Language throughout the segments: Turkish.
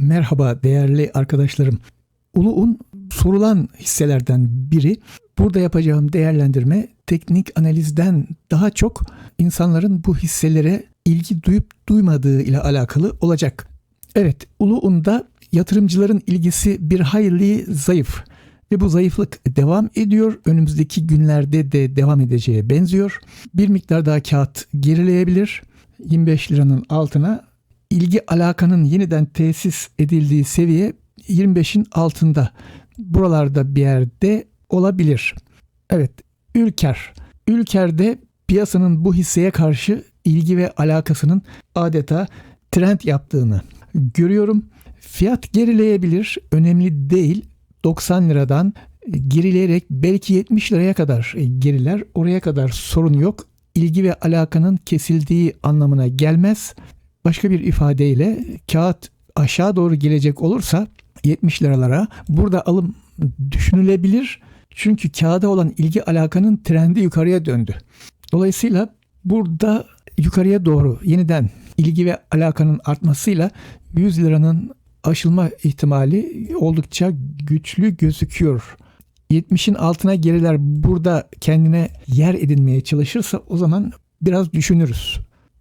Merhaba değerli arkadaşlarım. Ulu Un sorulan hisselerden biri. Burada yapacağım değerlendirme teknik analizden daha çok insanların bu hisselere ilgi duyup duymadığı ile alakalı olacak. Evet, Ulu Un'da yatırımcıların ilgisi bir hayli zayıf ve bu zayıflık devam ediyor. Önümüzdeki günlerde de devam edeceğe benziyor. Bir miktar daha kağıt gerileyebilir. 25 liranın altına ilgi alakanın yeniden tesis edildiği seviye 25'in altında. Buralarda bir yerde olabilir. Evet, Ülker. Ülker'de piyasanın bu hisseye karşı ilgi ve alakasının adeta trend yaptığını görüyorum. Fiyat gerileyebilir, önemli değil. 90 liradan gerileyerek belki 70 liraya kadar geriler. Oraya kadar sorun yok. İlgi ve alakanın kesildiği anlamına gelmez. Başka bir ifadeyle kağıt aşağı doğru gelecek olursa 70 liralara burada alım düşünülebilir. Çünkü kağıda olan ilgi alakanın trendi yukarıya döndü. Dolayısıyla burada yukarıya doğru yeniden ilgi ve alakanın artmasıyla 100 liranın aşılma ihtimali oldukça güçlü gözüküyor. 70'in altına geriler burada kendine yer edinmeye çalışırsa o zaman biraz düşünürüz.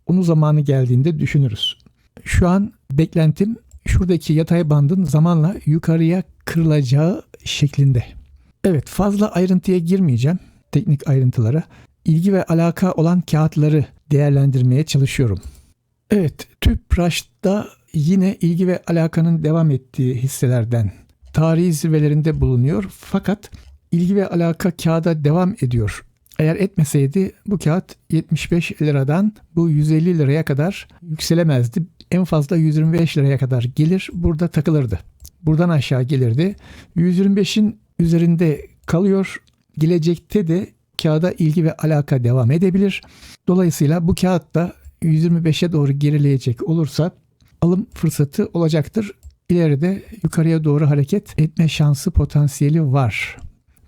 Onu zamanı geldiğinde düşünürüz. Şu an beklentim şuradaki yatay bandın zamanla yukarıya kırılacağı şeklinde. Evet fazla ayrıntıya girmeyeceğim teknik ayrıntılara. İlgi ve alaka olan kağıtları değerlendirmeye çalışıyorum. Evet TÜPRAŞ'ta yine ilgi ve alakanın devam ettiği hisselerden tarihi zirvelerinde bulunuyor. Fakat ilgi ve alaka kağıda devam ediyor. Eğer etmeseydi bu kağıt 75 liradan bu 150 liraya kadar yükselemezdi. En fazla 125 liraya kadar gelir burada takılırdı. Buradan aşağı gelirdi. 125'in üzerinde kalıyor. Gelecekte de kağıda ilgi ve alaka devam edebilir. Dolayısıyla bu kağıt da 125'e doğru gerileyecek olursa alım fırsatı olacaktır. İleride yukarıya doğru hareket etme şansı potansiyeli var.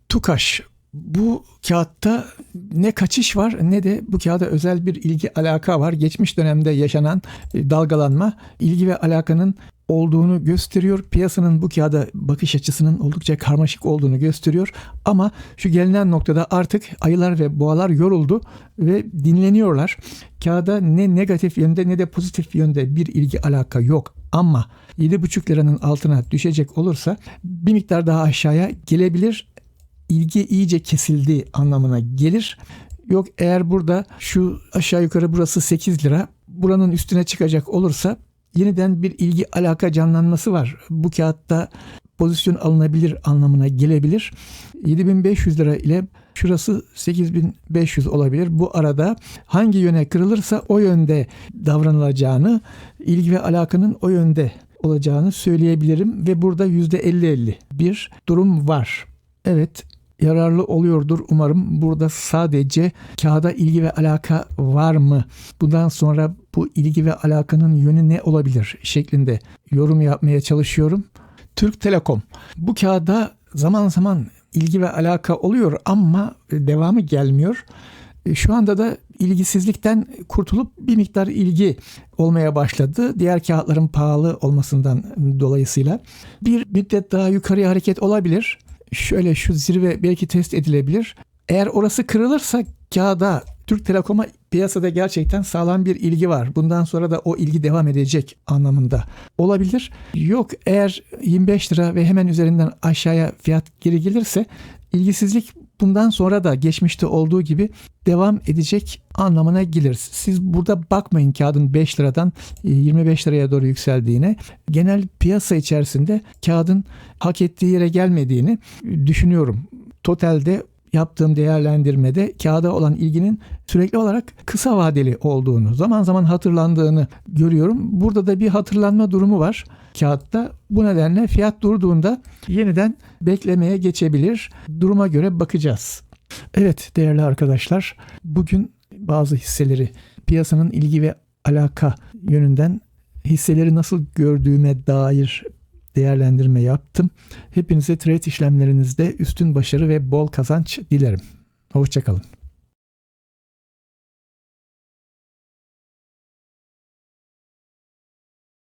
Tukaş bu kağıtta ne kaçış var ne de bu kağıda özel bir ilgi alaka var. Geçmiş dönemde yaşanan e, dalgalanma ilgi ve alakanın olduğunu gösteriyor. Piyasanın bu kağıda bakış açısının oldukça karmaşık olduğunu gösteriyor. Ama şu gelinen noktada artık ayılar ve boğalar yoruldu ve dinleniyorlar. Kağıda ne negatif yönde ne de pozitif yönde bir ilgi alaka yok. Ama 7,5 liranın altına düşecek olursa bir miktar daha aşağıya gelebilir. İlgi iyice kesildi anlamına gelir. Yok eğer burada şu aşağı yukarı burası 8 lira buranın üstüne çıkacak olursa yeniden bir ilgi alaka canlanması var. Bu kağıtta pozisyon alınabilir anlamına gelebilir. 7500 lira ile şurası 8500 olabilir. Bu arada hangi yöne kırılırsa o yönde davranılacağını, ilgi ve alakanın o yönde olacağını söyleyebilirim ve burada %50-50 bir durum var. Evet, yararlı oluyordur umarım. Burada sadece kağıda ilgi ve alaka var mı? Bundan sonra bu ilgi ve alakanın yönü ne olabilir şeklinde yorum yapmaya çalışıyorum. Türk Telekom bu kağıda zaman zaman ilgi ve alaka oluyor ama devamı gelmiyor. Şu anda da ilgisizlikten kurtulup bir miktar ilgi olmaya başladı. Diğer kağıtların pahalı olmasından dolayısıyla bir müddet daha yukarıya hareket olabilir şöyle şu zirve belki test edilebilir. Eğer orası kırılırsa kağıda Türk Telekom'a piyasada gerçekten sağlam bir ilgi var. Bundan sonra da o ilgi devam edecek anlamında olabilir. Yok eğer 25 lira ve hemen üzerinden aşağıya fiyat geri gelirse ilgisizlik bundan sonra da geçmişte olduğu gibi devam edecek anlamına gelir. Siz burada bakmayın kağıdın 5 liradan 25 e, liraya doğru yükseldiğine. Genel piyasa içerisinde kağıdın hak ettiği yere gelmediğini düşünüyorum. Totalde yaptığım değerlendirmede kağıda olan ilginin sürekli olarak kısa vadeli olduğunu, zaman zaman hatırlandığını görüyorum. Burada da bir hatırlanma durumu var kağıtta. Bu nedenle fiyat durduğunda yeniden beklemeye geçebilir. Duruma göre bakacağız. Evet değerli arkadaşlar, bugün bazı hisseleri piyasanın ilgi ve alaka yönünden hisseleri nasıl gördüğüme dair değerlendirme yaptım. Hepinize trade işlemlerinizde üstün başarı ve bol kazanç dilerim. Hoşçakalın.